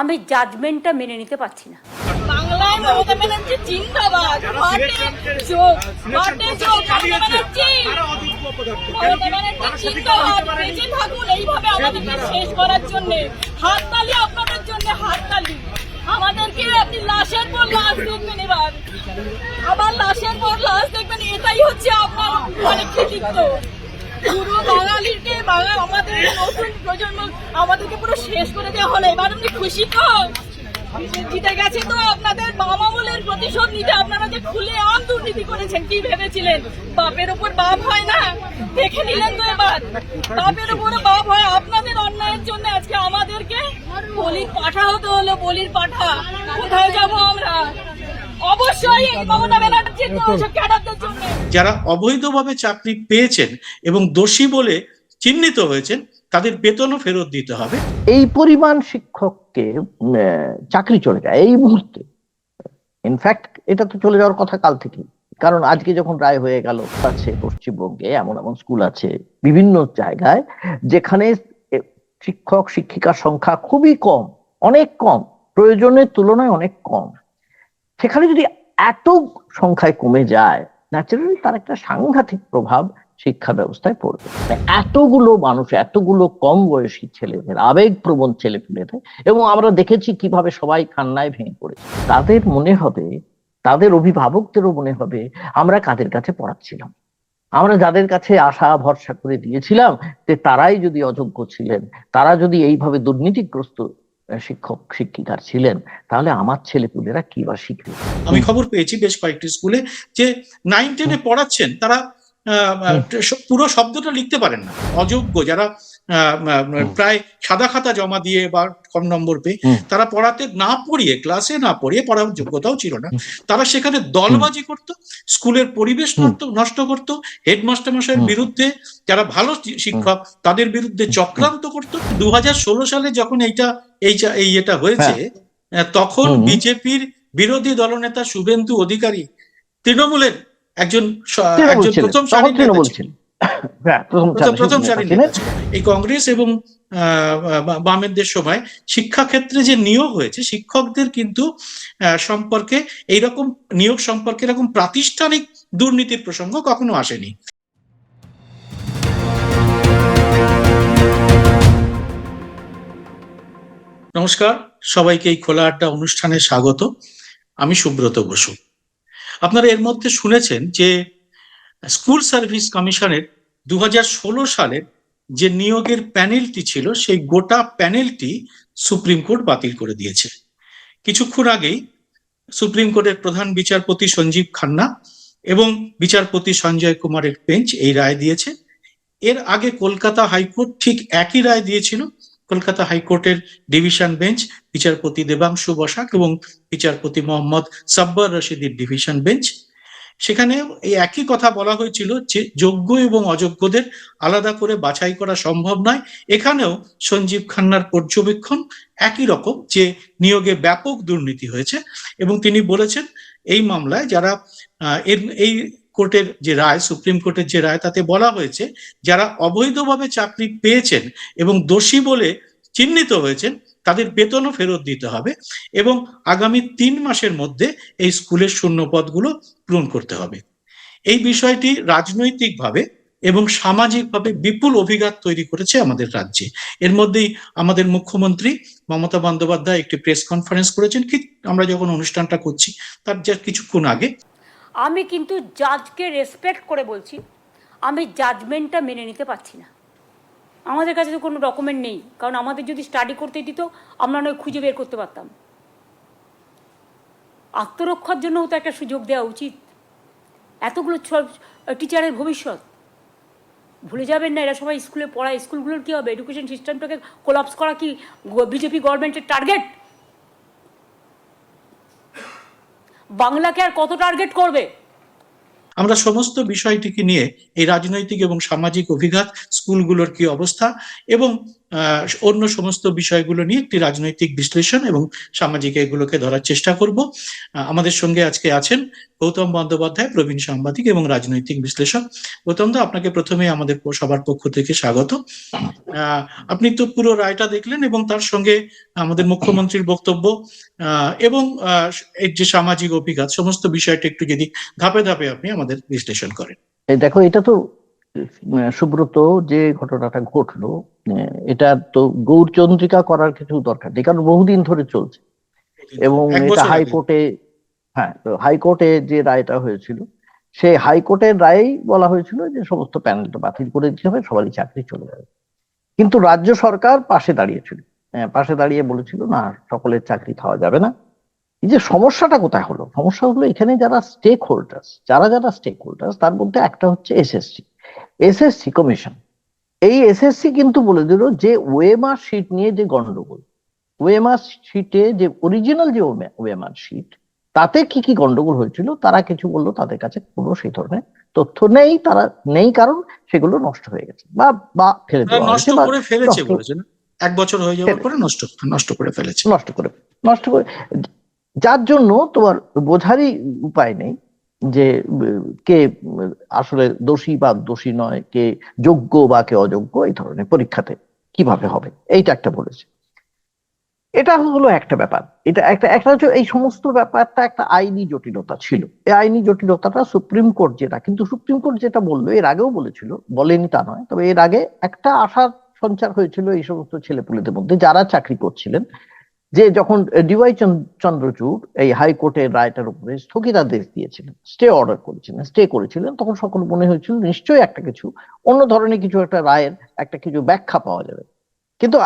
আমি জাজমেন্টটা মেনে নিতে পারছি না। বাংলায় মমতা ব্যানার্জি জিন্দাবাদ। থাকুন এইভাবে আমাদেরকে শেষ করার জন্য। হাততালি আপনাদের জন্য হাততালি। আমাদেরকে আপনি লাশের পর লাশ দেখবেন এবার। আবার লাশের পর লাশ দেখবেন এটাই হচ্ছে আপনার মানে কৃতিত্ব। পুরো বাঙালিকে, বাঙাল আমাদের নতুন প্রজন্ম আমাদেরকে পুরো শেষ করে দেওয়া হলো। এবার আপনি খুশি তো জিতে গেছে তো আপনাদের বাম আমলের প্রতিশোধ নিতে আপনারা যে খুলে আম দুর্নীতি করেছেন, কি ভেবেছিলেন? বাপের উপর বাপ হয় না? দেখে নিলেন তো এবার। বাপের উপর বাপ হয় আপনাদের অন্যায়ের জন্য আজকে আমাদেরকে বলির পাঠা হতে হলো, বলির পাঠা। কোথায় যাব আমরা? অবশ্যই মমতা ব্যানার্জির জন্য। যারা অবৈধভাবে চাকরি পেয়েছেন এবং দোষী বলে চিহ্নিত হয়েছেন তাদের বেতনও ফেরত দিতে হবে। এই পরিমাণ শিক্ষককে আহ, চাকরি চলে যায় এই মুহূর্তে। ইনফ্যাক্ট এটা তো চলে যাওয়ার কথা কাল থেকে কারণ আজকে যখন রায় হয়ে গেল আছে পশ্চিমবঙ্গে এমন এমন স্কুল আছে বিভিন্ন জায়গায় যেখানে শিক্ষক শিক্ষিকার সংখ্যা খুবই কম অনেক কম। প্রয়োজনের তুলনায় অনেক কম। সেখানে যদি এত সংখ্যায় কমে যায় ন্যাচারালি তার একটা সাংঘাতিক প্রভাব শিক্ষা ব্যবস্থায় পড়বে। এতগুলো মানুষ, এতগুলো কম বয়সী ছেলেদের, আবেগপ্রবণ ছেলেপুলেদের, এবং আমরা দেখেছি কীভাবে সবাই কান্নায় ভেঙে পড়েছে। তাদের মনে হবে, তাদের অভিভাবকদেরও মনে হবে, আমরা কাদের কাছে পড়াচ্ছিলাম? আমরা যাদের কাছে আশা, ভরসা করে দিয়েছিলাম যে তারাই যদি অযোগ্য ছিলেন, তারা যদি এইভাবে দুর্নীতিগ্রস্ত শিক্ষক শিক্ষিকার ছিলেন তাহলে আমার ছেলেপুলেরা কি বা শিখবে? আমি খবর পেয়েছি বেশ কয়েকটি স্কুলে যে নাইন টেনে পড়াচ্ছেন তারা পুরো শব্দটা লিখতে পারেন না। অযোগ্য যারা প্রায় সাদা খাতা জমা দিয়ে বা কম নম্বর পেয়ে তারা পড়াতে না পড়িয়ে ক্লাসে না পড়িয়ে পড়ার যোগ্যতাও ছিল না। তারা সেখানে দলবাজি করত স্কুলের পরিবেশ নষ্ট- করত হেডমাস্টার মশাইয়ের বিরুদ্ধে যারা ভালো শিক্ষক তাদের বিরুদ্ধে চক্রান্ত করত। দু হাজার ষোলো সালে যখন এইটা এই এই এটা হয়েছে তখন বিজেপির বিরোধী দলনেতা শুভেন্দু অধিকারী তৃণমূলের একজন একজন প্রথম সারির হ্যাঁ, প্রথম ছিলেন। এই কংগ্রেস এবং বামেদের সময় শিক্ষাক্ষেত্রে যে নিয়োগ হয়েছে শিক্ষকদের কিন্তু সম্পর্কে এইরকম নিয়োগ সম্পর্কে এরকম প্রাতিষ্ঠানিক দুর্নীতির প্রসঙ্গ কখনো আসেনি। নমস্কার সবাইকে এই খোলা আড্ডা অনুষ্ঠানে স্বাগত। আমি সুব্রত বসু। আপনারা এর মধ্যে শুনেছেন যে স্কুল সার্ভিস কমিশনের দু হাজার ষোলো সালের যে নিয়োগের প্যানেলটি ছিল, সেই গোটা প্যানেলটি সুপ্রিম কোর্ট বাতিল করে দিয়েছে। কিছুক্ষণ আগেই সুপ্রিম কোর্টের প্রধান বিচারপতি সঞ্জীব খান্না এবং বিচারপতি সঞ্জয় কুমারের বেঞ্চ এই রায় দিয়েছে। এর আগে কলকাতা হাইকোর্ট ঠিক একই রায় দিয়েছিল। কলকাতা হাইকোর্টের ডিভিশন বেঞ্চ, বিচারপতি দেবাংশু বসাক এবং বিচারপতি মোহাম্মদ সাব্বার রশিদের ডিভিশন বেঞ্চ সেখানে এই একই কথা বলা হয়েছিল যে যোগ্য এবং অযোগ্যদের আলাদা করে বাছাই করা সম্ভব নয়। এখানেও সঞ্জীব খান্নার পর্যবেক্ষণ একই রকম যে নিয়োগে ব্যাপক দুর্নীতি হয়েছে এবং তিনি বলেছেন, এই মামলায় যারা এর, এই কোর্টের যে রায়, সুপ্রিম কোর্টের যে রায়, তাতে বলা হয়েছে, যারা অবৈধভাবে চাকরি পেয়েছেন এবং দোষী বলে চিহ্নিত হয়েছেন তাদের বেতনও ফেরত দিতে হবে এবং আগামী তিন মাসের মধ্যে এই স্কুলের শূন্য পদগুলো পূরণ করতে হবে। এই বিষয়টি রাজনৈতিকভাবে এবং সামাজিকভাবে বিপুল অভিঘাত তৈরি করেছে আমাদের রাজ্যে। এর মধ্যেই আমাদের মুখ্যমন্ত্রী মমতা বন্দ্যোপাধ্যায় একটি প্রেস কনফারেন্স করেছেন। কি আমরা যখন অনুষ্ঠানটা করছি, তার যা কিছুক্ষণ আগে। আমি কিন্তু জাজকে রেসপেক্ট করে বলছি, আমি জাজমেন্টটা মেনে নিতে পারছি না। আমাদের কাছে তো কোনো ডকুমেন্ট নেই। কারণ আমাদের যদি স্টাডি করতে দিত, আমরা নয় খুঁজে বের করতে পারতাম। আত্মরক্ষার জন্যও তো একটা সুযোগ দেওয়া উচিত। এতগুলো টিচারের ভবিষ্যৎ। ভুলে যাবেন না, এরা সবাই স্কুলে পড়ায়। স্কুলগুলোর কী হবে? এডুকেশন সিস্টেমটাকে কোলাপস করা কি বিজেপি গভর্নমেন্টের টার্গেট বাংলাকে আর কত টার্গেট করবে? আমরা সমস্ত বিষয়টিকে নিয়ে এই রাজনৈতিক এবং সামাজিক অভিঘাত স্কুলগুলোর কি অবস্থা এবং অন্য সমস্ত বিষয়গুলো নিয়ে একটি রাজনৈতিক বিশ্লেষণ এবং সামাজিক এগুলোকে ধরার চেষ্টা করব। আমাদের সঙ্গে আজকে আছেন গৌতম বন্দ্যোপাধ্যায়, প্রবীণ সাংবাদিক এবং রাজনৈতিক বিশ্লেষক। গৌতম দা, আপনাকে প্রথমে আমাদের সবার পক্ষ থেকে স্বাগত। আপনি তো পুরো রায়টা দেখলেন এবং তার সঙ্গে আমাদের মুখ্যমন্ত্রীর বক্তব্য এবং এর যে সামাজিক অভিঘাত, সমস্ত বিষয়টা একটু যদি ধাপে ধাপে আপনি আমাদের বিশ্লেষণ করেন। দেখো, এটা তো সুব্রত যে ঘটনাটা ঘটলো এটা তো গৌরচন্দ্রিকা করার কিছু দরকার নেই কারণ বহুদিন ধরে চলছে। এবং এটা হাইকোর্টে হ্যাঁ তো হাইকোর্টে যে রায়টা হয়েছিল সেই হাইকোর্টের রায়েই বলা হয়েছিল যে সমস্ত প্যানেলটা বাতিল করে দিতে হবে সবারই চাকরি চলে যাবে। কিন্তু রাজ্য সরকার পাশে দাঁড়িয়েছিল হ্যাঁ, পাশে দাঁড়িয়ে বলেছিল না সকলের চাকরি খাওয়া যাবে না। এই যে সমস্যাটা কোথায় হলো? সমস্যা হলো এখানে যারা স্টেক হোল্ডার্স যারা যারা স্টেক হোল্ডার্স তার মধ্যে একটা হচ্ছে এসএসসি এসএসসি কমিশন এই এসএসসি কিন্তু বলে দিল যে ওয়েমার শিট নিয়ে যে গন্ডগোল ওয়েমার শিটে যে অরিজিনাল যে ওয়েমার শিট তাতে কি কি গন্ডগোল হয়েছিল তারা কিছু বলল তাদের কাছে কোনো সেই ধরনের তথ্য নেই তারা নেই কারণ সেগুলো নষ্ট হয়ে গেছে বা বা ফেলে দেওয়া নষ্ট করে ফেলেছে বলেছেন এক বছর হয়ে যাওয়ার পরে নষ্ট নষ্ট করে ফেলেছে। নষ্ট করে নষ্ট করে যার জন্য তোমার বোঝারই উপায় নেই যে, কে আসলে দোষী বা দোষী নয়, কে যোগ্য বা কে অযোগ্য, এই ধরনের পরীক্ষাতে কীভাবে হবে, এইটা একটা বলেছে। এটা হলো একটা ব্যাপার। এটা একটা একটা হচ্ছে এই সমস্ত ব্যাপারটা একটা আইনি জটিলতা ছিল। এই আইনি জটিলতাটা সুপ্রিম কোর্ট যেটা, কিন্তু সুপ্রিম কোর্ট যেটা বলল, এর আগেও বলেছিল, বলেনি তা নয়, তবে এর আগে একটা আশার সঞ্চার হয়েছিল এই সমস্ত ছেলেপুলেদের মধ্যে, যারা চাকরি করছিলেন যে যখন ডিওয়াই চন্দ্রচূড় এই হাইকোর্টের রায়টার উপরে স্থগিতাদেশ দিয়েছিলেন স্টে অর্ডার করেছিলেন স্টে করেছিলেন, তখন সকল মনে হয়েছিল নিশ্চয়ই একটা কিছু, অন্য ধরনের কিছু একটা রায়ের একটা কিছু ব্যাখ্যা পাওয়া যাবে। কিন্তু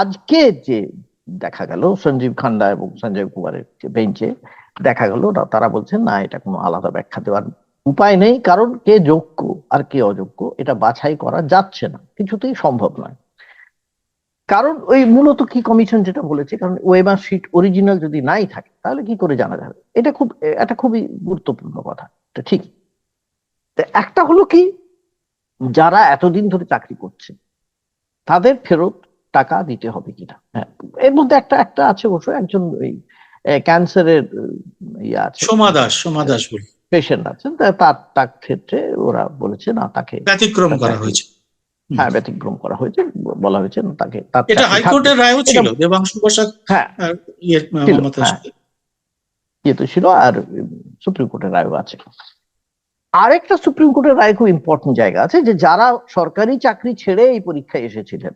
আজকে যে দেখা গেল, সঞ্জীব খান্ডা এবং সঞ্জয় কুমারের বেঞ্চে দেখা গেল তারা বলছেন, না, এটা কোনো আলাদা ব্যাখ্যা দেওয়ার উপায় নেই, কারণ কে যোগ্য আর কে অযোগ্য, এটা বাছাই করা যাচ্ছে না, কিছুতেই সম্ভব নয়। কারণ ওই মূলত কি কমিশন যেটা বলেছে? কারণ ওয়েমার শিট অরিজিনাল যদি নাই থাকে তাহলে কি করে জানা যাবে? এটা খুব এটা খুবই গুরুত্বপূর্ণ কথা এটা ঠিক একটা হলো কি যারা এতদিন ধরে চাকরি করছে তাদের ফেরত টাকা দিতে হবে কিনা? হ্যাঁ এর মধ্যে একটা একটা আছে অবশ্য একজন ওই ক্যান্সারের ইয়ে আছে। সোমা দাস সোমা পেশেন্ট আছেন তার তার ক্ষেত্রে ওরা বলেছে না তাকে ব্যতিক্রম করা হয়েছে। হ্যাঁ ব্যতিক্রম করা হয়েছে বলা হয়েছে তাকে এটা হাইকোর্টের রায়ও ছিল দেবাংশু প্রসাদ হ্যাঁ। ইয়ে হ্যাঁ। ইয়ে তো ছিল আর সুপ্রিম কোর্টের রায়ও আছে। আরেকটা সুপ্রিম কোর্টের রায় খুব ইম্পর্টেন্ট জায়গা আছে যে যারা সরকারি চাকরি ছেড়ে এই পরীক্ষায় এসেছিলেন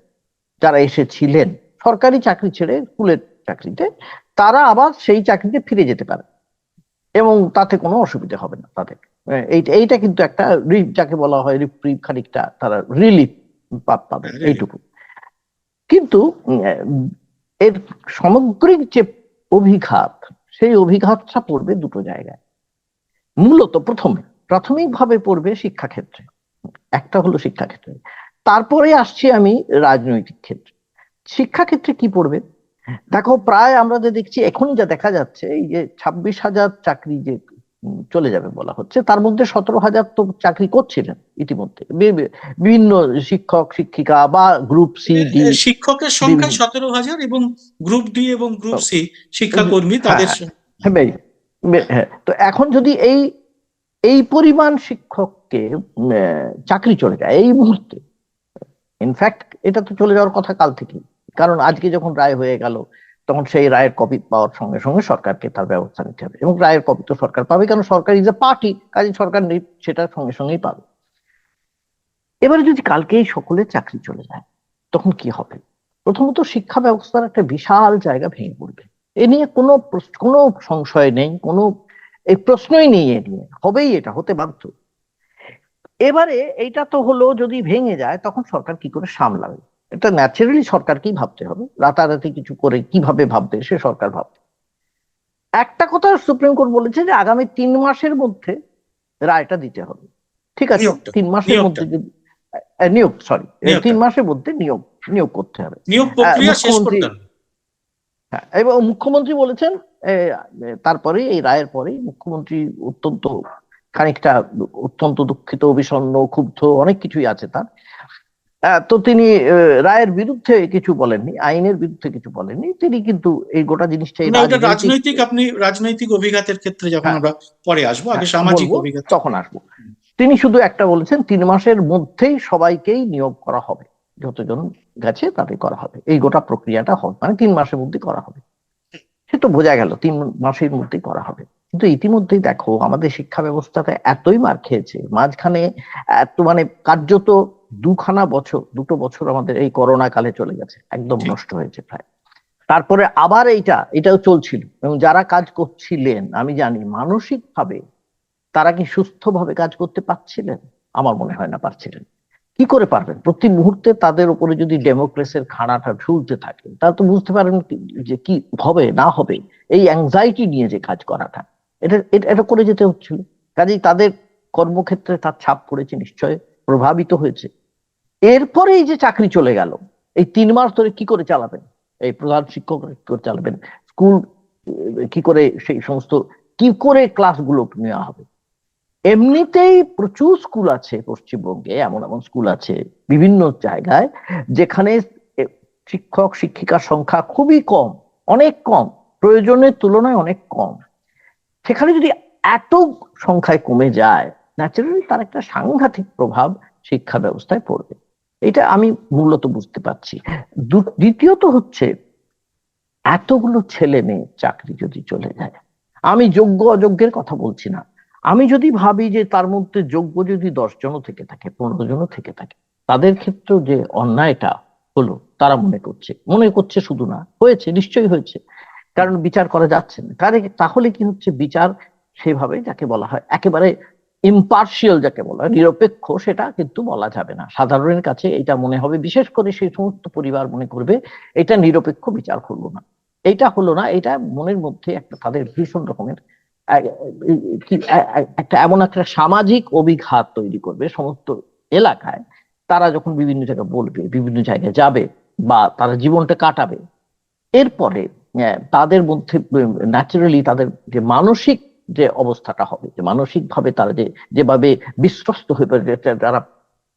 যারা এসেছিলেন সরকারি চাকরি ছেড়ে স্কুলের চাকরিতে তারা আবার সেই চাকরিতে ফিরে যেতে পারে। এবং তাতে কোনো অসুবিধা হবে না তাদের। এইটা এইটা কিন্তু একটা রিপ যাকে বলা হয় রিপ্রিভ খানিকটা তারা রিলিফ পাবে হ্যাঁ, এইটুকু। কিন্তু এর সামগ্রিক যে অভিঘাত সেই অভিঘাতটা পড়বে দুটো জায়গায়। মূলত প্রথমে প্রাথমিকভাবে পড়বে শিক্ষাক্ষেত্রে। একটা হলো শিক্ষাক্ষেত্রে। তারপরে আসছি আমি রাজনৈতিক ক্ষেত্রে। শিক্ষাক্ষেত্রে কি পড়বে? দেখো প্রায় আমরা যে দেখছি এখনই যা দেখা যাচ্ছে এই যে ছাব্বিশ হাজার চাকরি যে চলে যাবে বলা হচ্ছে। তার মধ্যে সতেরো হাজার তো চাকরি করছিলেন ইতিমধ্যে। বিভিন্ন শিক্ষক শিক্ষিকা বা গ্রুপ সি ডি শিক্ষকের সংখ্যা সতেরো হাজার এবং গ্রুপ ডি এবং গ্রুপ সি শিক্ষাকর্মী তাদের হ্যাঁ, হ্যাঁ, হ্যাঁ। তো এখন যদি এই এই পরিমাণ শিক্ষককে চাকরি চলে যায় এই মুহূর্তে ইনফ্যাক্ট এটা তো চলে যাওয়ার কথা কাল থেকেই। কারণ আজকে যখন রায় হয়ে গেল তখন সেই রায়ের কপি পাওয়ার সঙ্গে সঙ্গে সরকারকে তার ব্যবস্থা নিতে হবে। এবং রায়ের কপি তো সরকার পাবে, কারণ সরকার ইজ এ পার্টি কাজে সরকার সেটা সঙ্গে সঙ্গেই পাবে। এবারে যদি কালকেই সকলের চাকরি চলে যায়, তখন কি হবে? প্রথমত শিক্ষা ব্যবস্থার একটা বিশাল জায়গা ভেঙে পড়বে। এ নিয়ে কোনো কোনো সংশয় নেই, কোনো, এই প্রশ্নই নেই এ নিয়ে। হবেই এটা, হতে বাধ্য। এবারে এইটা তো হলো যদি ভেঙে যায়, তখন সরকার কি করে সামলাবে? এটা ন্যাচারালি সরকারকেই ভাবতে হবে। রাতারাতি কিছু করে কীভাবে ভাববে সে সরকার ভাববে। একটা কথা সুপ্রিম কোর্ট বলেছে যে আগামী তিন মাসের মধ্যে রায়টা দিতে হবে। ঠিক আছে? তিন মাসের মধ্যে যদি নিয়োগ সরি তিন মাসের মধ্যে নিয়োগ নিয়োগ করতে হবে। হ্যাঁ এবং মুখ্যমন্ত্রী বলেছেন তারপরে এই রায়ের পরে মুখ্যমন্ত্রী অত্যন্ত খানিকটা অত্যন্ত দুঃখিত বিষণ্ণ ক্ষুব্ধ অনেক কিছুই আছে তার। তো তিনি রায়ের বিরুদ্ধে কিছু বলেননি আইনের বিরুদ্ধে কিছু বলেননি তিনি কিন্তু এই গোটা জিনিসটাই না ওটা রাজনৈতিক- আপনি রাজনৈতিক অভিঘাতের ক্ষেত্রে যখন হ্যাঁ। আমরা পরে আসব আগে হ্যাঁ, সামাজিক অভিঘাত। তখন আসব। তিনি শুধু একটা বলেছেন তিন মাসের মধ্যেই সবাইকেই নিয়োগ করা হবে যতজন গেছে তাদের করা হবে এই গোটা প্রক্রিয়াটা হবে মানে তিন মাসের মধ্যে করা হবে। সে তো বোঝা গেল তিন মাসের মধ্যেই করা হবে। কিন্তু ইতিমধ্যেই দেখো আমাদের শিক্ষা ব্যবস্থাটা এতই মার খেয়েছে মাঝখানে এত মানে কার্যত দুখানা বছর দুটো বছর আমাদের এই করোনা কালে চলে গেছে একদম নষ্ট হয়েছে প্রায়। তারপরে আবার এইটা এটাও চলছিল এবং যারা কাজ করছিলেন আমি জানি মানসিক ভাবে তারা কি সুস্থভাবে কাজ করতে পারছিলেন? আমার মনে হয় না পারছিলেন। কি করে পারবেন? প্রতি মুহূর্তে তাদের উপরে যদি ডেমোক্রেসির খাড়াটা ঝুলতে থাকে তারা তো বুঝতে পারেন যে কি হবে না হবে এই অ্যাংজাইটি নিয়ে যে কাজ করাটা এটা এটা- এটা করে যেতে হচ্ছিল। কাজেই তাদের কর্মক্ষেত্রে তার ছাপ পড়েছে নিশ্চয় প্রভাবিত হয়েছে। এরপরে এই যে চাকরি চলে গেল, এই তিন মাস ধরে কি করে চালাবেন? এই প্রধান শিক্ষক কি করে চালাবেন? স্কুল কি করে সেই সমস্ত, কি করে ক্লাসগুলো নেওয়া হবে? এমনিতেই প্রচুর স্কুল আছে পশ্চিমবঙ্গে, এমন এমন স্কুল আছে বিভিন্ন জায়গায়, যেখানে শিক্ষক, শিক্ষিকার সংখ্যা খুবই কম, অনেক কম, প্রয়োজনের তুলনায় অনেক কম। সেখানে যদি এত সংখ্যায় কমে যায় ন্যাচারালি তার একটা সাংঘাতিক প্রভাব শিক্ষা ব্যবস্থায় পড়বে। এটা আমি মূলত বুঝতে পারছি। দ্বিতীয়ত হচ্ছে, এতগুলো ছেলে মেয়ে চাকরি যদি চলে যায়, আমি যোগ্য অযোগ্যের কথা বলছি না। আমি যদি ভাবি যে তার মধ্যে যোগ্য যদি দশ জনও থেকে থাকে, পনেরো জনও থেকে থাকে, তাদের ক্ষেত্রেও যে অন্যায়টা হলো, তারা মনে করছে। মনে করছে শুধু না, হয়েছে, নিশ্চয়ই হয়েছে। কারণ বিচার করা যাচ্ছে না। কারে- তাহলে কি হচ্ছে? বিচার সেভাবে যাকে বলা হয়, একেবারে ইম্পার্শিয়াল যাকে বলা হয় নিরপেক্ষ, সেটা কিন্তু বলা যাবে না। সাধারণের কাছে এটা মনে হবে, বিশেষ করে সেই সমস্ত পরিবার মনে করবে, এটা নিরপেক্ষ বিচার হলো না। এটা হলো না, এটা মনের মধ্যে একটা তাদের ভীষণ রকমের একটা এমন একটা সামাজিক অভিঘাত তৈরি করবে সমস্ত এলাকায়। তারা যখন বিভিন্ন জায়গায় বলবে, বিভিন্ন জায়গায় যাবে বা তারা জীবনটা কাটাবে। এরপরে তাদের মধ্যে ন্যাচারালি তাদের যে মানসিক যে অবস্থাটা হবে, যে মানসিক ভাবে তারা যে, যেভাবে বিশ্বস্ত হয়ে পড়বে তারা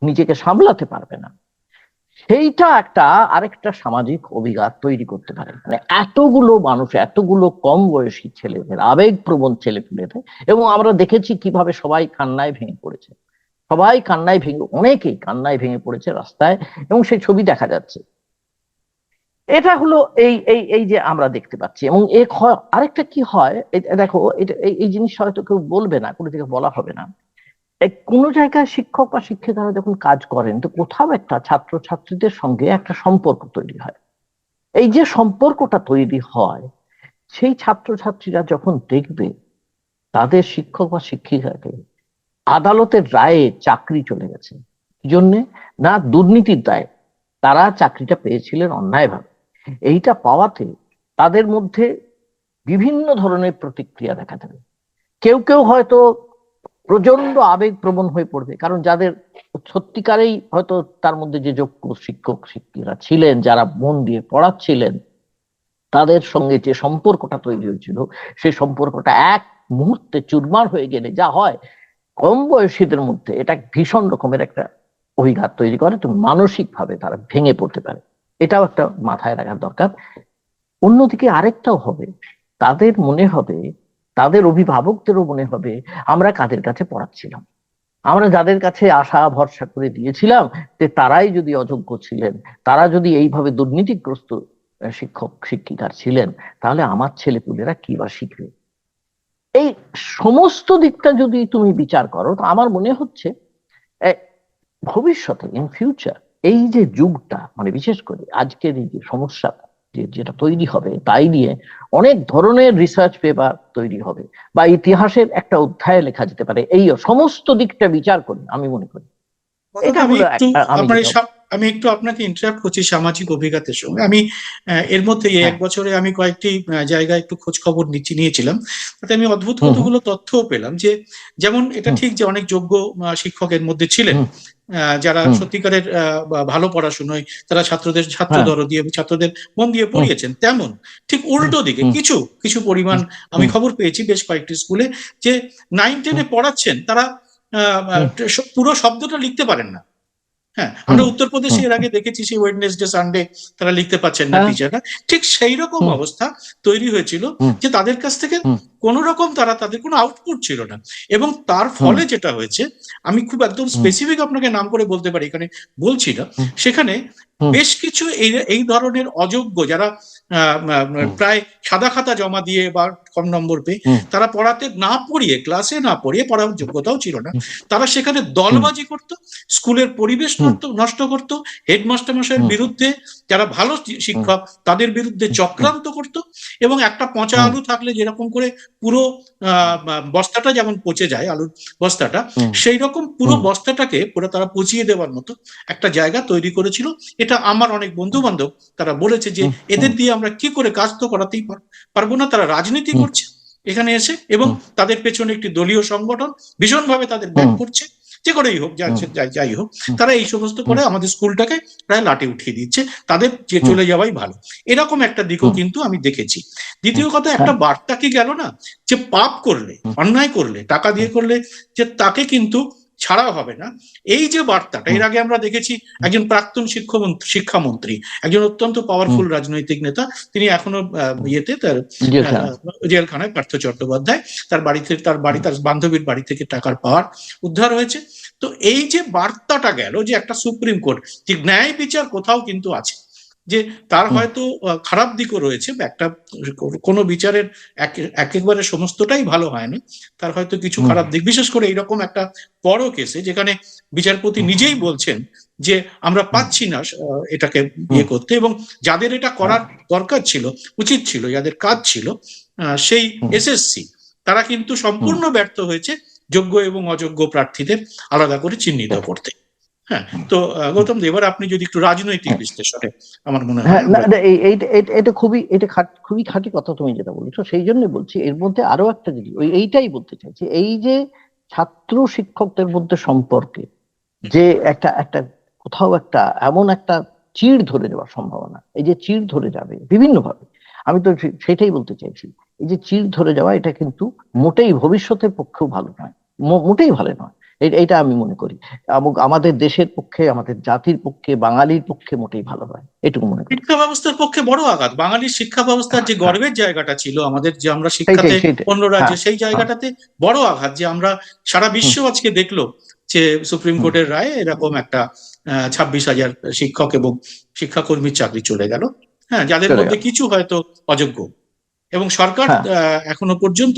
নিজেকে সামলাতে পারবে না। সেইটা একটা আরেকটা সামাজিক অভিঘাত তৈরি করতে পারে। মানে এতগুলো মানুষ, এতগুলো কম বয়সী ছেলে ছেলেদের, আবেগপ্রবণ ছেলে পেলেদের এবং আমরা দেখেছি কীভাবে সবাই কান্নায় ভেঙে পড়েছে। সবাই কান্নায় ভেঙে, অনেকেই কান্নায় ভেঙে পড়েছে রাস্তায়, এবং সেই ছবি দেখা যাচ্ছে। এটা হলো এই এই এই যে আমরা দেখতে পাচ্ছি। এবং এ আরেকটা কি হয় দেখো এই- জিনিস হয়তো কেউ বলবে না, কোনো দিকে বলা হবে না। কোনো জায়গায় শিক্ষক বা শিক্ষিকারা যখন কাজ করেন, তো কোথাও একটা ছাত্র ছাত্রীদের সঙ্গে একটা সম্পর্ক তৈরি হয়। এই যে সম্পর্কটা তৈরি হয়, সেই ছাত্র ছাত্রীরা যখন দেখবে, তাদের শিক্ষক বা শিক্ষিকাকে আদালতের রায়ে চাকরি চলে গেছে। জন্যে? না, দুর্নীতির দায়। তারা চাকরিটা পেয়েছিলেন অন্যায়ভাবে। এইটা পাওয়াতে তাদের মধ্যে বিভিন্ন ধরনের প্রতিক্রিয়া দেখা দেবে। কেউ কেউ হয়তো প্রচণ্ড আবেগপ্রবণ হয়ে পড়বে, কারণ যাদের সত্যিকারেই হয়তো তার মধ্যে যে যোগ্য শিক্ষক শিক্ষিকা ছিলেন, যারা মন দিয়ে পড়াচ্ছিলেন, তাদের সঙ্গে যে সম্পর্কটা তৈরি হয়েছিল সেই সম্পর্কটা এক মুহূর্তে চুরমার হয়ে গেলে যা হয়, কম বয়সীদের মধ্যে এটা ভীষণ রকমের একটা অভিঘাত তৈরি করে তো মানসিক ভাবে তারা ভেঙে পড়তে পারে। এটাও একটা মাথায় রাখার দরকার। অন্যদিকে আরেকটাও হবে, তাদের মনে হবে, তাদের অভিভাবকদেরও মনে হবে, আমরা কাদের কাছে পড়াচ্ছিলাম। আমরা যাদের কাছে আশা, ভরসা করে দিয়েছিলাম যে তারাই যদি অযোগ্য ছিলেন, তারা যদি এইভাবে দুর্নীতিগ্রস্ত শিক্ষক, শিক্ষিকার ছিলেন, তাহলে আমার ছেলেপুলেরা কি বা শিখবে? এই সমস্ত দিকটা যদি তুমি বিচার করো, তো আমার মনে হচ্ছে ভবিষ্যতে ইন ফিউচার এই যে যুগটা মানে বিশেষ করে আজকের এই যে সমস্যাটা যেটা তৈরি হবে তাই নিয়ে অনেক ধরনের রিসার্চ পেপার তৈরি হবে বা ইতিহাসের একটা অধ্যায় লেখা যেতে পারে। এই সমস্ত দিকটা বিচার করে আমি মনে করি। এটা আমি একটু আপনার আমি একটু আপনাকে ইন্টারাপ্ট করছি সামাজিক অভিজ্ঞতার সঙ্গে। আমি এর মধ্যে এক হ্যাঁ। বছরে আমি কয়েকটি জায়গায় একটু খোঁজ খবর নিচ্ছি নিয়েছিলাম। তাতে আমি অদ্ভুত। কতগুলো তথ্যও পেলাম যে যেমন এটা ঠিক যে অনেক যোগ্য শিক্ষকের মধ্যে ছিলেন। যারা সত্যিকারের ভালো পড়াশোনায় তারা ছাত্রদের ছাত্র হ্যাঁ। এবং ছাত্রদের মন দিয়ে পড়িয়েছেন তেমন। ঠিক উল্টো দিকে কিছু কিছু পরিমাণ আমি খবর পেয়েছি বেশ কয়েকটি স্কুলে যে নাইন টেনে পড়াচ্ছেন তারা পুরো শব্দটা লিখতে পারেন না। হ্যাঁ আমরা উত্তরপ্রদেশে এর আগে দেখেছি সেই ওয়েডনেসডে সানডে তারা লিখতে পাচ্ছেন না হ্যাঁ। টিচাররা ঠিক সেই রকম অবস্থা তৈরি হয়েছিল যে তাদের কাছ থেকে। কোন রকম তারা তাদের কোনো আউটপুট ছিল না। এবং তার ফলে যেটা হয়েছে আমি খুব একদম স্পেসিফিক আপনাকে নাম করে বলতে পারি এখানে বলছি না। সেখানে বেশ কিছু এই এই ধরনের অযোগ্য যারা প্রায় সাদা খাতা জমা দিয়ে বা কম নম্বর পেয়ে তারা পড়াতে না পড়িয়ে ক্লাসে না পড়িয়ে পড়ার যোগ্যতাও ছিল না। তারা সেখানে দলবাজি করত স্কুলের পরিবেশ নষ্ট করত হেডমাস্টার মশাইয়ের বিরুদ্ধে যারা ভালো শিক্ষক তাদের বিরুদ্ধে চক্রান্ত করত এবং একটা পচা আলু থাকলে যেরকম করে পুরো বস্তাটা যেমন পচে যায় আলুর বস্তাটা সেই রকম পুরো বস্তাটাকে পুরো তারা পচিয়ে দেওয়ার মতো একটা জায়গা তৈরি করেছিল। এটা আমার অনেক বন্ধু বান্ধব তারা বলেছে যে এদের দিয়ে আমরা কি করে কাজ তো করাতেই পার- পারব না? তারা রাজনীতি করছে এখানে এসে এবং তাদের পেছনে একটি দলীয় সংগঠন ভীষণভাবে তাদের ব্যাক করছে। যে করেই হোক যাই- যাই হোক তারা এই সমস্ত করে আমাদের স্কুলটাকে প্রায় লাটে উঠিয়ে দিচ্ছে। তাদের যে চলে যাওয়াই ভালো। এরকম একটা দিকও কিন্তু আমি দেখেছি। দ্বিতীয় কথা একটা বার্তা কি গেল না? যে পাপ করলে অন্যায় করলে টাকা দিয়ে করলে যে তাকে কিন্তু ছাড়াও হবে না। এই যে বার্তাটা এর আগে আমরা দেখেছি একজন প্রাক্তন শিক্ষামন্ত্রী শিক্ষামন্ত্রী একজন অত্যন্ত পাওয়ারফুল রাজনৈতিক নেতা। তিনি এখনও ইয়েতে তার জেলখানায় পার্থ চট্টোপাধ্যায়। তার বাড়িতে তার বাড়ি তার বান্ধবীর বাড়ি থেকে টাকার পাওয়ার উদ্ধার হয়েছে। তো এই যে বার্তাটা গেল যে একটা সুপ্রিম কোর্ট যে ন্যায় বিচার কোথাও কিন্তু আছে। যে তার হয়তো খারাপ দিকও রয়েছে একটা কোনো বিচারের এক- একেবারে সমস্তটাই ভালো হয় না তার হয়তো কিছু খারাপ দিক বিশেষ করে এরকম একটা বড় কেসে যেখানে বিচারপতি নিজেই বলছেন যে আমরা পাচ্ছি না এটাকে ইয়ে করতে এবং যাদের এটা করার দরকার ছিল উচিত ছিল যাদের কাজ ছিল আহ, সেই এসএসসি তারা কিন্তু সম্পূর্ণ ব্যর্থ হয়েছে যোগ্য এবং অযোগ্য প্রার্থীদের আলাদা করে চিহ্নিত করতে। হ্যাঁ তো আহ, গৌতম দে, এবার আপনি যদি একটু রাজনৈতিক বিশ্লেষণে আমার মনে হয় এটা খুবই এটা খুবই খাঁটি কথা তুমি যেটা বলেছ সেই জন্য বলছি এর মধ্যে আরও একটা জিনিস ওই এইটাই বলতে চাইছি এই যে ছাত্র শিক্ষকদের মধ্যে সম্পর্কে যে একটা একটা কোথাও একটা এমন একটা চিড় ধরে যাওয়ার সম্ভাবনা এই যে চিড় ধরে যাবে বিভিন্ন ভাবে আমি তো সেটাই বলতে চাইছি এই যে চিড় ধরে যাওয়া এটা কিন্তু মোটেই ভবিষ্যতের পক্ষেও ভালো নয় মোটেই ভালো নয় এ- এটা আমি মনে করি। এবং আমাদের দেশের পক্ষে আমাদের জাতির পক্ষে বাঙালির পক্ষে মোটেই ভালো হয়। এটুকু মনে করি। শিক্ষা ব্যবস্থার পক্ষে বড় আঘাত। বাঙালির শিক্ষা ব্যবস্থার যে গর্বের জায়গাটা ছিল আমাদের যে আমরা শিক্ষাতে। অন্য রাজ্যে হ্যাঁ, সেই জায়গাটাতে বড় আঘাত যে আমরা সারা বিশ্ব আজকে দেখল যে সুপ্রিম কোর্টের রায়ে এরকম একটা ছাব্বিশ হাজার শিক্ষক এবং শিক্ষাকর্মীর চাকরি চলে গেল। হ্যাঁ যাদের মধ্যে কিছু হয়তো অযোগ্য। এবং সরকার হ্যাঁ। এখনও পর্যন্ত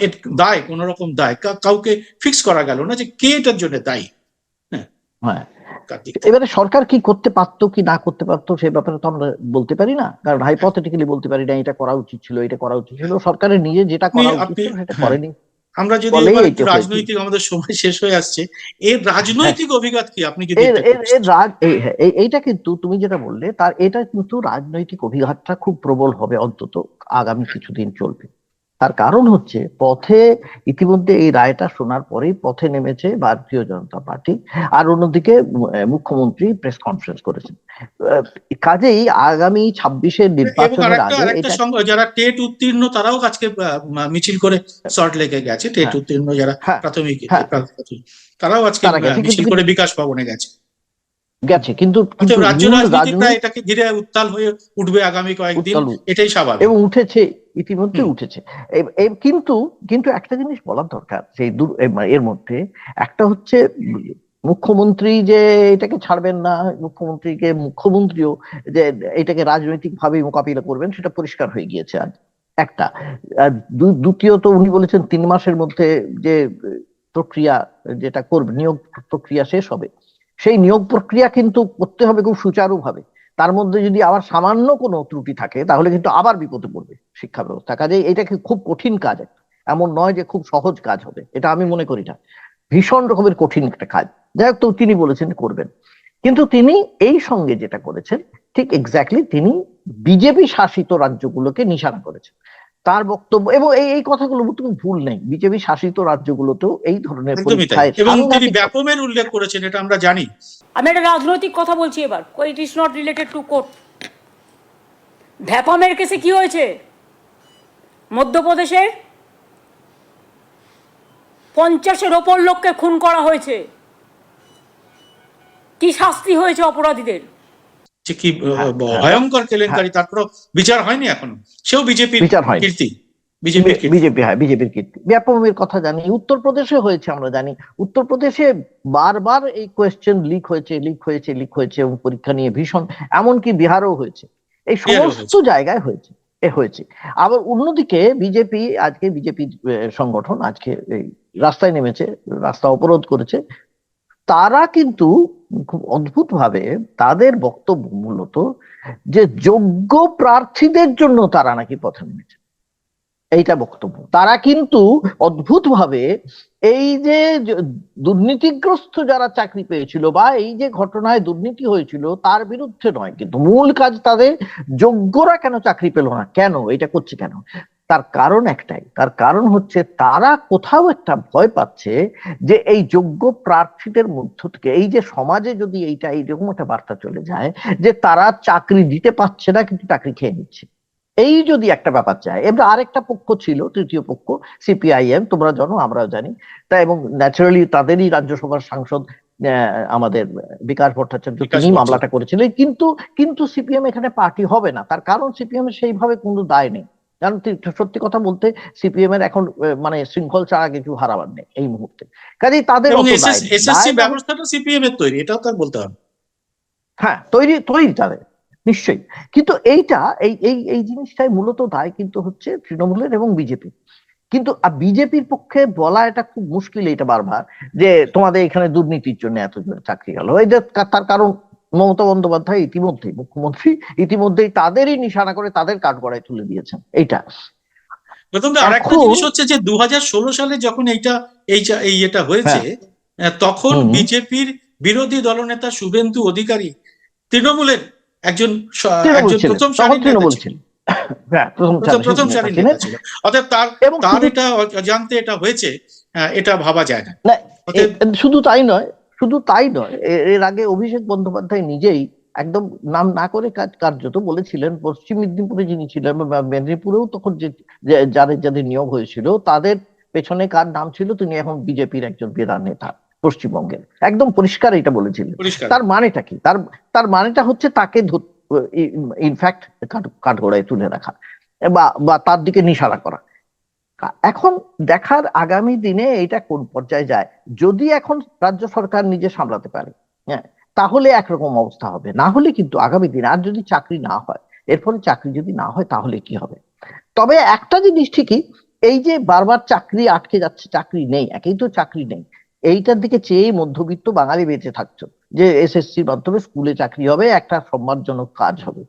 এর দায় কোন রকম দায় কাউকে ফিক্স করা গেল না যে কে এটার জন্য দায়ী। হ্যাঁ। কার এবারে সরকার কি করতে পারতো কি না করতে পারতো সে ব্যাপারে তো আমরা বলতে পারি না। কারণ হাইপোথেটিক্যালি বলতে পারি না এটা করা উচিত ছিল এটা করা উচিত ছিল। সরকারের নিজে যেটা করা উচিত ছিল সেটা হ্যাঁ। করেনি। আমরা যদি। রাজনৈতিক আমাদের সময় শেষ হয়ে আসছে এর রাজনৈতিক অভিজ্ঞতা কি? আপনি এই- হ্যাঁ, এই- এইটা কিন্তু তুমি যেটা বললে তার এটা কিন্তু রাজনৈতিক অভিঘাতটা খুব প্রবল হবে অন্তত আগামী কিছুদিন চলবে। তার কারণ হচ্ছে পথে ইতিমধ্যে এই রায়টা শোনার পরেই পথে নেমেছে ভারতীয় জনতা পার্টি আর অন্যদিকে মুখ্যমন্ত্রী প্রেস কনফারেন্স করেছেন। কাজেই আগামী ছাব্বিশের নির্বাচনের আগে যারা টেট উত্তীর্ণ তারাও আজকে মিছিল করে সল্ট লেকে গেছে। টেট হ্যাঁ। উত্তীর্ণ যারা হ্যাঁ, প্রাথমিক হ্যাঁ। তারাও আজকে মিছিল কিন্তু- করে বিকাশ ভবনে গেছে। গেছে কিন্তু রাজ্য রাজনৈতিক এটাকে ঘিরে উত্তাল হয়ে উঠবে আগামী কয়েকদিন এটাই স্বাভাবিক। এবং উঠেছে ইতিমধ্যে উঠেছে। কিন্তু কিন্তু একটা জিনিস বলার দরকার সেই এর মধ্যে একটা হচ্ছে মুখ্যমন্ত্রী যে এটাকে ছাড়বেন না, মুখ্যমন্ত্রীকে মুখ্যমন্ত্রীও যে এটাকে রাজনৈতিক ভাবে মোকাবিলা করবেন, সেটা পরিষ্কার হয়ে গিয়েছে আজ। একটা। দ্বিতীয়ত উনি বলেছেন তিন মাসের মধ্যে যে প্রক্রিয়া যেটা করবে, নিয়োগ প্রক্রিয়া শেষ হবে। সেই নিয়োগ প্রক্রিয়া কিন্তু করতে হবে খুব সুচারুভাবে। তার মধ্যে যদি আবার সামান্য কোনো ত্রুটি থাকে, তাহলে কিন্তু আবার বিপদে পড়বে শিক্ষা ব্যবস্থা। কাজে এটা খুব কঠিন কাজ এমন নয় যে খুব সহজ কাজ হবে। এটা আমি মনে করি না। ভীষণ রকমের কঠিন একটা কাজ। যাই হোক তো তিনি বলেছেন করবেন। কিন্তু তিনি এই সঙ্গে যেটা করেছেন ঠিক এক্স্যাক্টলি তিনি বিজেপি শাসিত রাজ্যগুলোকে নিশানা করেছেন। তার বক্তব্য এবং এই এই কথাগুলো তুমি ভুল নেই। বিজেপি শাসিত রাজ্যগুলোতেও এই ধরনের পরীক্ষায় এবং তিনি ব্যাপমের উল্লেখ করেছেন এটা আমরা জানি। আমি একটা রাজনৈতিক কথা বলছি এবার। It is not related to court ভ্যাপামের কেসে কি হয়েছে? মধ্যপ্রদেশের পঞ্চাশের ওপর লোককে খুন করা হয়েছে। কি শাস্তি হয়েছে অপরাধীদের? কি হ্যাঁ, হ্যাঁ। ভয়ঙ্কর কেলেঙ্কারি তারপর বিচার হয়নি এখনও? সেও বিজেপির। কীর্তি বিজেপি হয় বিজেপির কীর্তি। ব্যাপমের কথা জানি। উত্তরপ্রদেশে হয়েছে আমরা জানি। উত্তরপ্রদেশে বারবার এই কোয়েশ্চেন লিক হয়েছে লিক হয়েছে লিক হয়েছে এবং পরীক্ষা নিয়ে ভীষণ এমনকি বিহারও হয়েছে। এই সমস্ত জায়গায় হয়েছে এ হয়েছে। আবার অন্যদিকে বিজেপি আজকে বিজেপি সংগঠন আজকে এই রাস্তায় নেমেছে, রাস্তা অবরোধ করেছে। তারা কিন্তু খুব অদ্ভুত ভাবে তাদের বক্তব্য মূলত যে যোগ্য প্রার্থীদের জন্য তারা নাকি পথে নেমেছে। এইটা বক্তব্য। তারা কিন্তু অদ্ভুত ভাবে এই যে, দুর্নীতিগ্রস্ত যারা চাকরি পেয়েছিল বা এই যে ঘটনায় দুর্নীতি হয়েছিল তার বিরুদ্ধে নয়, কিন্তু মূল কাজ তাদের যোগ্যরা কেন চাকরি পেল না? কেন? এটা করছে কেন? তার কারণ একটাই। তার কারণ হচ্ছে তারা কোথাও একটা ভয় পাচ্ছে যে এই যোগ্য প্রার্থীদের মধ্য থেকে এই যে সমাজে যদি এইটা এইরকম একটা বার্তা চলে যায় যে তারা চাকরি দিতে পারছে না কিন্তু চাকরি খেয়ে নিচ্ছে। এই যদি একটা ব্যাপার চায় এবার আরেকটা পক্ষ ছিল তৃতীয় পক্ষ সিপিআইএম তোমরা জানো আমরাও জানি। তা এবং ন্যাচারালি তাদেরই রাজ্যসভার সাংসদ আহ, আমাদের বিকাশ ভট্টাচার্য তিনি মামলাটা করেছিলেন। কিন্তু কিন্তু সিপিএম এখানে পার্টি হবে না। তার কারণ সিপিএম সেইভাবে কোনো দায় নেই। কারণ সত্যি কথা বলতে সিপিএম এর এখন মানে শৃঙ্খল ছাড়া কিছু হারাবার নেই এই মুহূর্তে। কাজেই তাদের এবং অত দায় এসএসসি নেই। দায় বলতে- ব্যবস্থাটা সিপিএম এর তৈরি এটাও তার বলতে হবে হ্যাঁ তৈরি তৈরি তাদের নিশ্চয়ই। কিন্তু এইটা এই এই এই জিনিসটাই মূলত দায় কিন্তু হচ্ছে তৃণমূলের এবং বিজেপি কিন্তু বিজেপির পক্ষে বলা এটা খুব মুশকিল এটা বারবার যে তোমাদের এখানে দুর্নীতির জন্য এত চাকরি গেল। এই তার কারণ মমতা বন্দ্যোপাধ্যায় ইতিমধ্যেই মুখ্যমন্ত্রী ইতিমধ্যেই তাদেরই নিশানা করে তাদের কাঠগড়ায় তুলে দিয়েছেন। এইটা। প্রথম আর একটা এখন- জিনিস হচ্ছে যে দু সালে যখন এইটা এই এই এটা হয়েছে তখন হ্যাঁ। বিজেপির বিরোধী দলনেতা শুভেন্দু অধিকারী তৃণমূলের একজন একজন প্রথম তখন তৃণমূল ছিলেন। ছিলেন। হ্যাঁ প্রথম প্রথম সারির নেতা ছিল অর্থাৎ তার তার এটা অজান্তে এটা হয়েছে এটা ভাবা যায় না। অতএব শুধু তাই নয় শুধু তাই নয় এর আগে অভিষেক বন্দ্যোপাধ্যায় নিজেই একদম নাম না করে কাজ কার্যত বলেছিলেন পশ্চিম মেদিনীপুরে যিনি ছিলেন বা মেদিনীপুরেও তখন যে যাদের যাদের নিয়োগ হয়েছিল তাদের পেছনে কার নাম ছিল? তিনি এখন বিজেপির একজন বিরাট নেতা পশ্চিমবঙ্গের। একদম পরিষ্কার এটা বলেছিলেন। তার মানেটা কি? তার তার মানেটা হচ্ছে তাকে ইনফ্যাক্ট কাঠগড়ায় তুলে রাখা বা বা তার দিকে নিশানা করা। এখন দেখার আগামী দিনে এটা কোন পর্যায়ে যায়? যদি এখন রাজ্য সরকার নিজে সামলাতে পারে হ্যাঁ তাহলে একরকম অবস্থা হবে। না হলে কিন্তু আগামী দিনে আর যদি চাকরি না হয় এরপরে চাকরি যদি না হয় তাহলে কি হবে? তবে একটা জিনিস ঠিকই, এই যে বারবার চাকরি আটকে যাচ্ছে, চাকরি নেই, একেই তো চাকরি নেই, এইটার দিকে চেয়েই মধ্যবিত্ত বাঙালি বেঁচে থাকছো। যে এসএসসির মাধ্যমে স্কুলে চাকরি হবে, একটা সম্মানজনক কাজ হবে।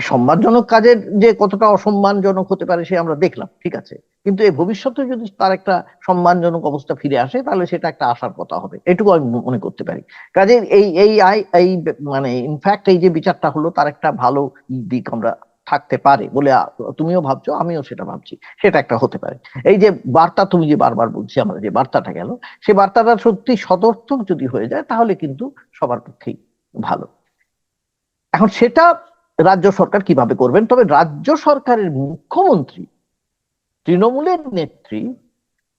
সম্মানজনক কাজের যে কতটা অসম্মানজনক হতে পারে সে আমরা দেখলাম, ঠিক আছে? কিন্তু এই ভবিষ্যতে যদি তার একটা সম্মানজনক অবস্থা ফিরে আসে, তাহলে সেটা একটা আশার কথা হবে। এটুকু আমি মনে করতে পারি। কাজে এই এই আই, এই মানে ইনফ্যাক্ট এই যে বিচারটা হলো, তার একটা ভালো দিক আমরা থাকতে পারে বলে তুমিও ভাবছ, আমিও সেটা ভাবছি। সেটা একটা হতে পারে। এই যে বার্তা তুমি যে বারবার বলছি, আমরা যে বার্তাটা গেল, সে বার্তাটা সত্যি সদর্থক যদি হয়ে যায়, তাহলে কিন্তু সবার পক্ষেই ভালো। এখন সেটা রাজ্য সরকার কীভাবে করবেন? তবে রাজ্য সরকারের মুখ্যমন্ত্রী, তৃণমূলের নেত্রী,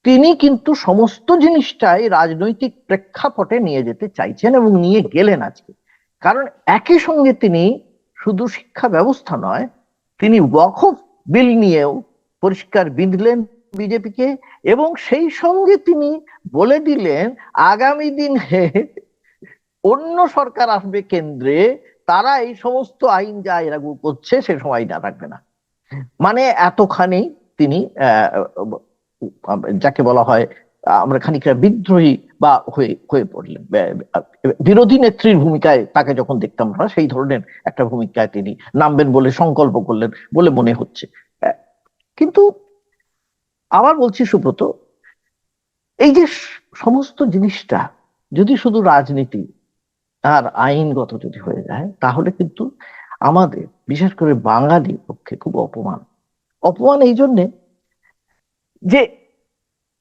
তিনি কিন্তু সমস্ত জিনিসটাই রাজনৈতিক প্রেক্ষাপটে নিয়ে যেতে চাইছেন এবং নিয়ে গেলেন আজকে। কারণ একই সঙ্গে তিনি শুধু শিক্ষা ব্যবস্থা নয়, তিনি ওয়াকফ বিল নিয়েও পরিষ্কার বিঁধলেন বিজেপিকে এবং সেই সঙ্গে তিনি বলে দিলেন, আগামী দিনে অন্য সরকার আসবে কেন্দ্রে তারা এই সমস্ত আইন যা এরা করছে সে সময় না থাকবে না। মানে এতখানি তিনি যাকে বলা হয়, আমরা খানিকটা বিদ্রোহী বা হয়ে হয়ে পড়লেন। বিরোধী নেত্রীর ভূমিকায় তাকে যখন দেখতাম আমরা, সেই ধরনের একটা ভূমিকায় তিনি নামবেন বলে সংকল্প করলেন বলে মনে হচ্ছে। কিন্তু আবার বলছি সুব্রত, এই যে সমস্ত জিনিসটা, যদি শুধু রাজনীতি আর আইনগত যদি হয়ে যায়, তাহলে কিন্তু আমাদের, বিশেষ করে বাঙালির পক্ষে খুব অপমান। অপমান এই জন্যে যে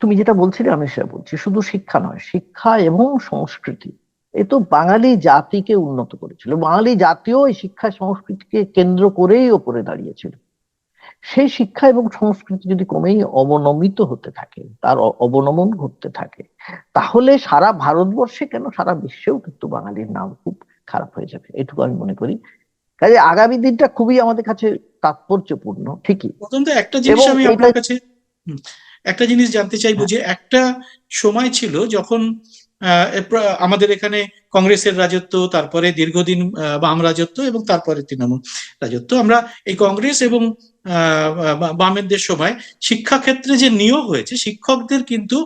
তুমি যেটা বলছিলে, আমি সেটা বলছি। শুধু শিক্ষা নয়, শিক্ষা এবং সংস্কৃতি। এ তো বাঙালি জাতিকে উন্নত করেছিল। বাঙালি জাতীয় এই শিক্ষা সংস্কৃতিকে কেন্দ্র করেই ওপরে দাঁড়িয়েছিল। সেই শিক্ষা এবং সংস্কৃতি যদি কমেই অবনমিত হতে থাকে তার অবনমন ঘটতে থাকে তাহলে সারা ভারতবর্ষে কেন সারা বিশ্বেও কিন্তু বাঙালির নাম খুব খারাপ হয়ে যাবে? এটুকু আমি মনে করি। কাজে আগামী দিনটা খুবই আমাদের কাছে তাৎপর্যপূর্ণ ঠিকই। প্রথমত একটা জিনিস আমি আপনার কাছে একটা জিনিস জানতে চাইব যে একটা সময় ছিল যখন আমাদের এখানে কংগ্রেসের রাজত্ব তারপরে দীর্ঘদিন বাম রাজত্ব এবং তারপরে তৃণমূল রাজত্ব। আমরা এই কংগ্রেস এবং বামেদের সময় শিক্ষাক্ষেত্রে যে নিয়োগ হয়েছে শিক্ষকদের কিন্তু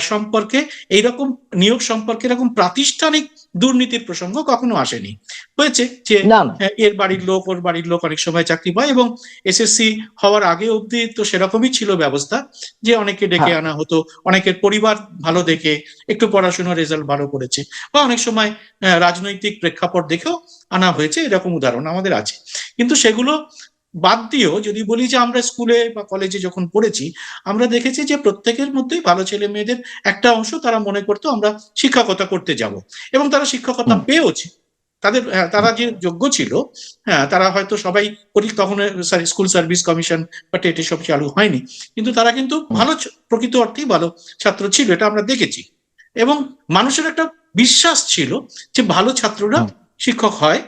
সম্পর্কে এইরকম নিয়োগ সম্পর্কে এরকম প্রাতিষ্ঠানিক দুর্নীতির প্রসঙ্গ কখনো আসেনি। হয়েছে যে হ্যাঁ, এর বাড়ির লোক ওর বাড়ির লোক অনেক সময় চাকরি পায় এবং এসএসসি হওয়ার আগে অবধি তো সেরকমই ছিল ব্যবস্থা যে অনেকে ডেকে হ্যাঁ। আনা হতো অনেকের পরিবার ভালো দেখে একটু পড়াশোনার রেজাল্ট ভালো করেছে বা অনেক সময় রাজনৈতিক প্রেক্ষাপট দেখেও আনা হয়েছে এরকম উদাহরণ আমাদের আছে। কিন্তু সেগুলো বাদ দিয়েও যদি বলি যে আমরা স্কুলে বা কলেজে যখন পড়েছি আমরা দেখেছি যে প্রত্যেকের মধ্যেই ভালো ছেলে মেয়েদের একটা অংশ তারা মনে করতো আমরা শিক্ষকতা করতে যাব। এবং তারা শিক্ষকতা। পেয়েওছে। তাদের হ্যাঁ, তারা যে যোগ্য ছিল হ্যাঁ তারা হয়তো সবাই তখন স্কুল সার্ভিস কমিশন বা টেট সব চালু হয়নি। কিন্তু তারা কিন্তু ভালো প্রকৃত অর্থেই ভালো ছাত্র ছিল এটা আমরা দেখেছি। এবং মানুষের একটা বিশ্বাস ছিল যে ভালো ছাত্ররা শিক্ষক হয়।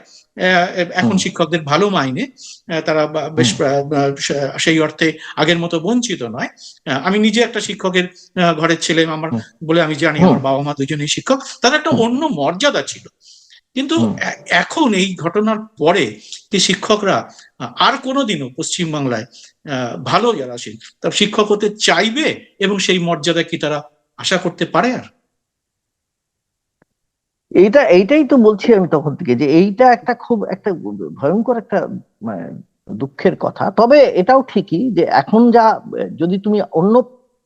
এখন শিক্ষকদের ভালো মাইনে তারা বেশ সেই অর্থে আগের মতো বঞ্চিত নয়। আমি নিজে একটা শিক্ষকের ঘরের ছেলে আমার বলে আমি জানি আমার বাবা মা দুজনেই শিক্ষক। তাদের একটা অন্য মর্যাদা ছিল। কিন্তু এখন এই ঘটনার পরে যে শিক্ষকরা আর কোনোদিনও পশ্চিমবাংলায় আহ, ভালো যারা আছেন তার শিক্ষক হতে চাইবে এবং সেই মর্যাদা কি তারা আশা করতে পারে আর? এইটা এইটাই তো বলছি আমি তখন থেকে যে এইটা একটা খুব একটা ভয়ঙ্কর একটা মানে, দুঃখের কথা। তবে এটাও ঠিকই যে এখন যা যদি তুমি অন্য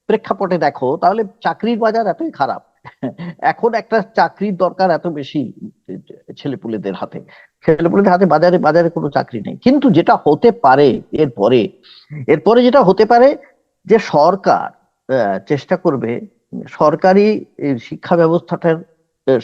প্রেক্ষাপটে দেখো তাহলে চাকরির বাজার এতই খারাপ। এখন একটা চাকরির দরকার এত বেশি ছেলেপুলেদের হাতে। ছেলেপুলেদের হাতে বাজারে বাজারে কোনো চাকরি নেই। কিন্তু যেটা হতে পারে এরপরে এরপরে যেটা হতে পারে যে সরকার চেষ্টা করবে সরকারি শিক্ষা ব্যবস্থাটার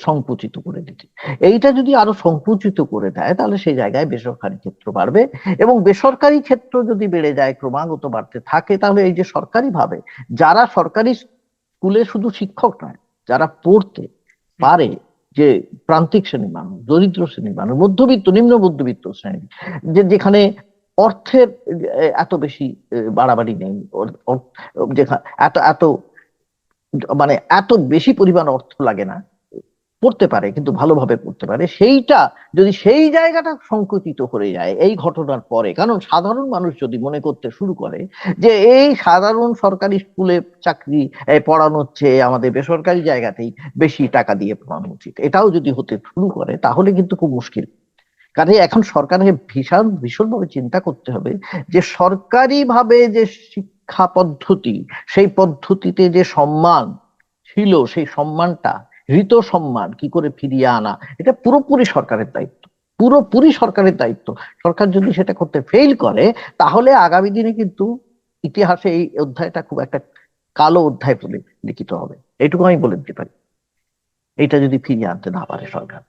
সংকুচিত করে দিতে। এইটা যদি আরও সংকুচিত করে দেয়, তাহলে সেই জায়গায় বেসরকারি ক্ষেত্র বাড়বে এবং বেসরকারি ক্ষেত্র যদি বেড়ে যায়, ক্রমাগত বাড়তে থাকে, তাহলে এই যে সরকারি ভাবে, যারা সরকারি স্কুলে শুধু শিক্ষক নয়, যারা পড়তে পারে যে প্রান্তিক শ্রেণির মানুষ, দরিদ্র শ্রেণির মানুষ, মধ্যবিত্ত, নিম্ন মধ্যবিত্ত শ্রেণি যে যেখানে অর্থের এত বেশি বাড়াবাড়ি নেই এত এত মানে এত বেশি পরিমাণ অর্থ লাগে না পড়তে পারে, কিন্তু ভালোভাবে পড়তে পারে। সেইটা, যদি সেই জায়গাটা সংকুচিত হয়ে যায়, এই ঘটনার পরে, কারণ সাধারণ মানুষ যদি মনে করতে শুরু করে যে এই সাধারণ সরকারি স্কুলে চাকরি পড়ানোর চেয়ে আমাদের বেসরকারি জায়গাতেই বেশি টাকা দিয়ে পড়ানো উচিত। এটাও যদি হতে শুরু করে, তাহলে কিন্তু খুব মুশকিল। কারণ এখন সরকারকে ভীষণ, ভীষণভাবে চিন্তা করতে হবে যে সরকারিভাবে যে শিক্ষা পদ্ধতি, সেই পদ্ধতিতে যে সম্মান ছিল, সেই সম্মানটা হৃত সম্মান, কি করে ফিরিয়ে আনা, এটা পুরোপুরি সরকারের দায়িত্ব। পুরোপুরি সরকারের দায়িত্ব। সরকার যদি সেটা করতে ফেল করে, তাহলে আগামী দিনে কিন্তু ইতিহাসে এই অধ্যায়টা খুব একটা কালো অধ্যায় বলে লিখিত হবে। এটুকু আমি বলে দিতে পারি। এটা যদি ফিরিয়ে আনতে না পারে সরকার।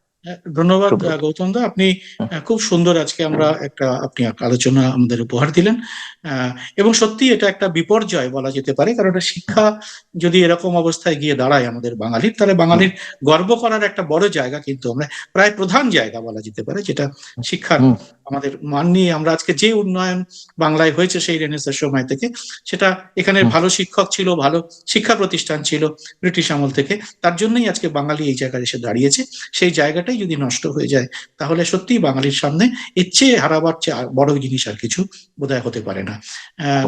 ধন্যবাদ গৌতম দা। আপনি আহ, খুব সুন্দর আজকে আমরা একটা আপনি আলোচনা আমাদের উপহার দিলেন। আহ, এবং সত্যি এটা একটা বিপর্যয় বলা যেতে পারে কারণ এটা শিক্ষা যদি এরকম অবস্থায় গিয়ে দাঁড়ায় আমাদের বাঙালির তাহলে বাঙালির গর্ব করার একটা বড় জায়গা কিন্তু আমরা প্রায় প্রধান জায়গা বলা যেতে পারে যেটা শিক্ষার। আমাদের মান নিয়ে আমরা আজকে যে উন্নয়ন বাংলায় হয়েছে সেই রেনেসার সময় থেকে সেটা এখানে ভালো শিক্ষক ছিল ভালো শিক্ষা প্রতিষ্ঠান ছিল ব্রিটিশ আমল থেকে তার জন্যই আজকে বাঙালি এই জায়গায় এসে দাঁড়িয়েছে। সেই জায়গাটাই যদি নষ্ট হয়ে যায় তাহলে সত্যি বাঙালির সামনে এর চেয়ে হারাবার চেয়ে বড় জিনিস আর কিছু বোধহয় হতে পারে না।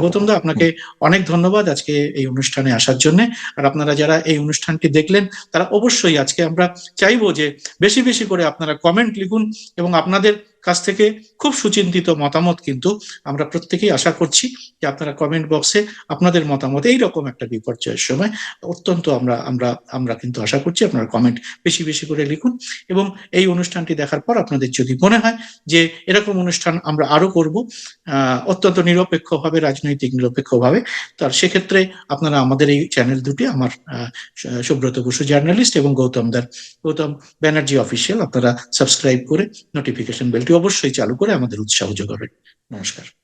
গৌতম দা আপনাকে অনেক ধন্যবাদ আজকে এই অনুষ্ঠানে আসার জন্য। আর আপনারা যারা এই অনুষ্ঠানটি দেখলেন তারা অবশ্যই আজকে আমরা চাইব যে বেশি বেশি করে আপনারা কমেন্ট লিখুন এবং আপনাদের কাছ থেকে খুব সুচিন্তিত মতামত কিন্তু আমরা প্রত্যেকেই আশা করছি যে আপনারা কমেন্ট বক্সে আপনাদের মতামত এই রকম একটা বিপর্যয়ের সময় অত্যন্ত আমরা আমরা আমরা কিন্তু আশা করছি আপনারা কমেন্ট বেশি বেশি করে লিখুন এবং এই অনুষ্ঠানটি দেখার পর আপনাদের যদি মনে হয় যে এরকম অনুষ্ঠান আমরা আরও করব অত্যন্ত নিরপেক্ষভাবে, রাজনৈতিক নিরপেক্ষভাবে, তার সেক্ষেত্রে আপনারা আমাদের এই চ্যানেল দুটি, আমার সুব্রত বসু জার্নালিস্ট এবং গৌতম দার, গৌতম ব্যানার্জি অফিসিয়াল আপনারা সাবস্ক্রাইব করে নোটিফিকেশন বেলটি অবশ্যই চালু করে আমাদের উৎসাহ যোগাবেন। নমস্কার।